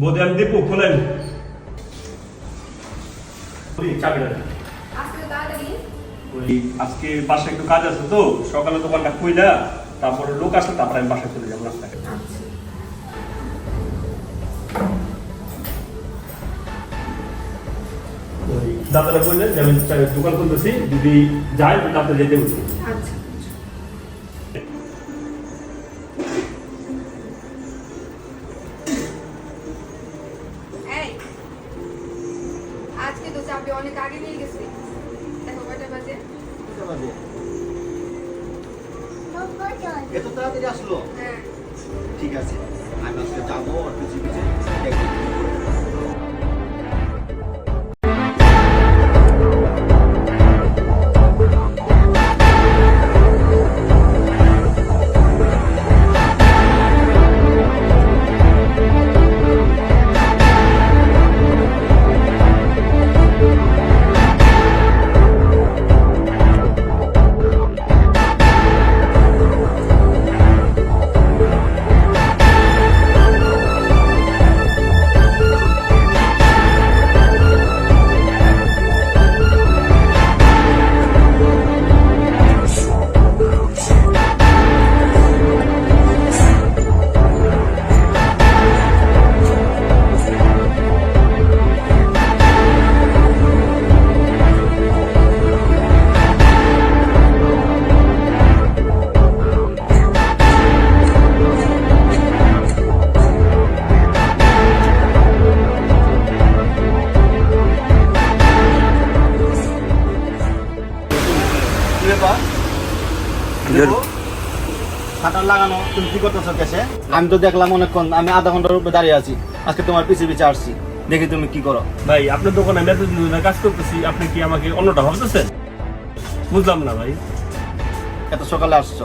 বৌদি আমি দীপু খোলেন। আজকে ওই আজকে বাসায় একটু কাজ আছে তো সকালে দোকানটা খুইলা তারপরে লোক আসলে তারপরে আমি বাসায় চলে যাব রাস্তায়। ওই দাদারা বললেন যে আমি দোকান খুলতেছি যদি যায় তাহলে যেতে বলছি। আচ্ছা। তো চাবি অনেক আগে নিয়ে গেছি দেখো কয়টা বাজে? এত তাড়াতাড়ি আসলো? হ্যাঁ। ঠিক আছে আমি আজকে যাব আর পিছিয়ে পিছিয়ে শাটার লাগানো তুমি কি করতেছো কেসে? আমি তো দেখলাম অনেকক্ষণ আমি আধা ঘণ্টার উপরে দাঁড়িয়ে আছি। আজকে তোমার পিছিয়ে পিছিয়ে আসছি। দেখি তুমি কি করো। ভাই আপনার দোকানে আমি এতদিন ধরে কাজ করতেছি আপনি কি আমাকে অন্যটা ভাবতেছেন? বুঝলাম না ভাই। এত সকালে আসছো।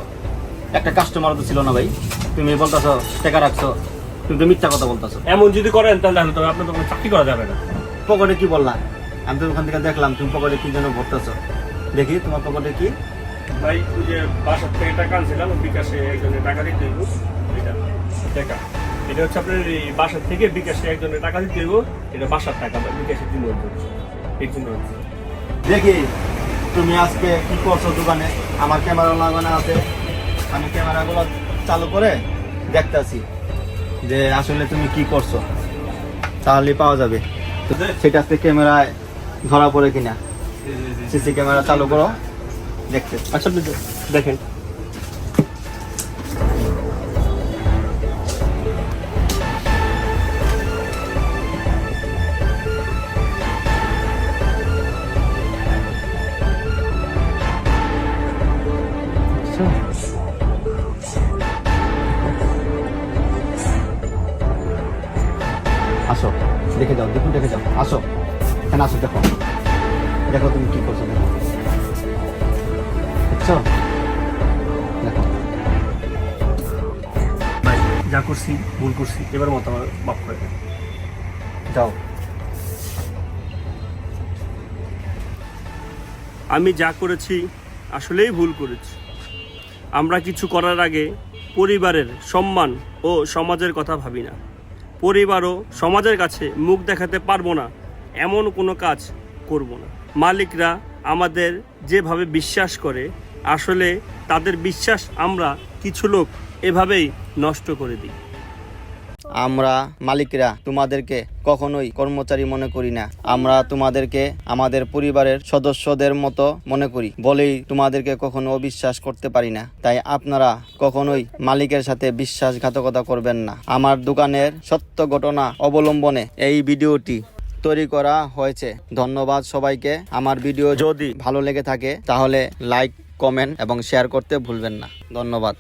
একটা কাস্টমার তো ছিল না ভাই। তুমি বলতেছো টাকা রাখছো। তুমি তো মিথ্যা কথা বলতেছো। এমন যদি করেন তাহলে আমি তো আপনার দোকানে চাকরি করা যাবে না। পকেটে কি বললাম? আমি তো ওখান থেকে দেখলাম তুমি পকেটে কি যেন ভরতেছো। দেখি তোমার পকেটে কি। ভাই ওই যে বাসার থেকে টাকা আনছিলাম বিকাশে একজনের টাকা দিতে হইব। এটা টাকা। এটা হচ্ছে আপনার এই বাসার থেকে বিকাশে একজনের টাকা দিতে হইব। এটা বাসার টাকা বা বিকাশের জন্য এই জন্য দেখি তুমি আজকে কি করছ দোকানে? আমার ক্যামেরা লাগানো আছে। আমি ক্যামেরাগুলো চালু করে দেখতাছি যে আসলে তুমি কি করছ। তাহলে পাওয়া যাবে। সেটা আজকে ক্যামেরায় ধরা পড়ে কিনা। সিসি ক্যামেরা চালু করো। দেখতে। আচ্ছা দেখেন। আসো, দেখে যাও, দেখুন, দেখে যাও। আসো, এখানে আসো, দেখো। দেখো তুমি কি করছ, দেখো। ভাই যা করছি ভুল করছি এবার মতো আমার মাফ করে দেন। যাও। আমি যা করেছি আসলেই ভুল করেছি। আমরা কিছু করার আগে পরিবারের সম্মান ও সমাজের কথা ভাবি না। পরিবার ও সমাজের কাছে মুখ দেখাতে পারব না এমন কোনো কাজ করব না। মালিকরা আমাদের যেভাবে বিশ্বাস করে আসলে তাদের বিশ্বাস আমরা কিছু লোক এভাবেই নষ্ট করে দিই। আমরা মালিকরা তোমাদেরকে কখনোই কর্মচারী মনে করি না। আমরা তোমাদেরকে আমাদের পরিবারের সদস্যদের মতো মনে করি। বলেই তোমাদেরকে কখনো অবিশ্বাস করতে পারি না। তাই আপনারা কখনোই মালিকের সাথে বিশ্বাসঘাতকতা করবেন না। আমার দোকানের সত্য ঘটনা অবলম্বনে এই ভিডিওটি তৈরি করা হয়েছে। ধন্যবাদ সবাইকে। আমার ভিডিও যদি ভালো লেগে থাকে, তাহলে লাইক কমেন্ট এবং শেয়ার করতে ভুলবেন না। ধন্যবাদ।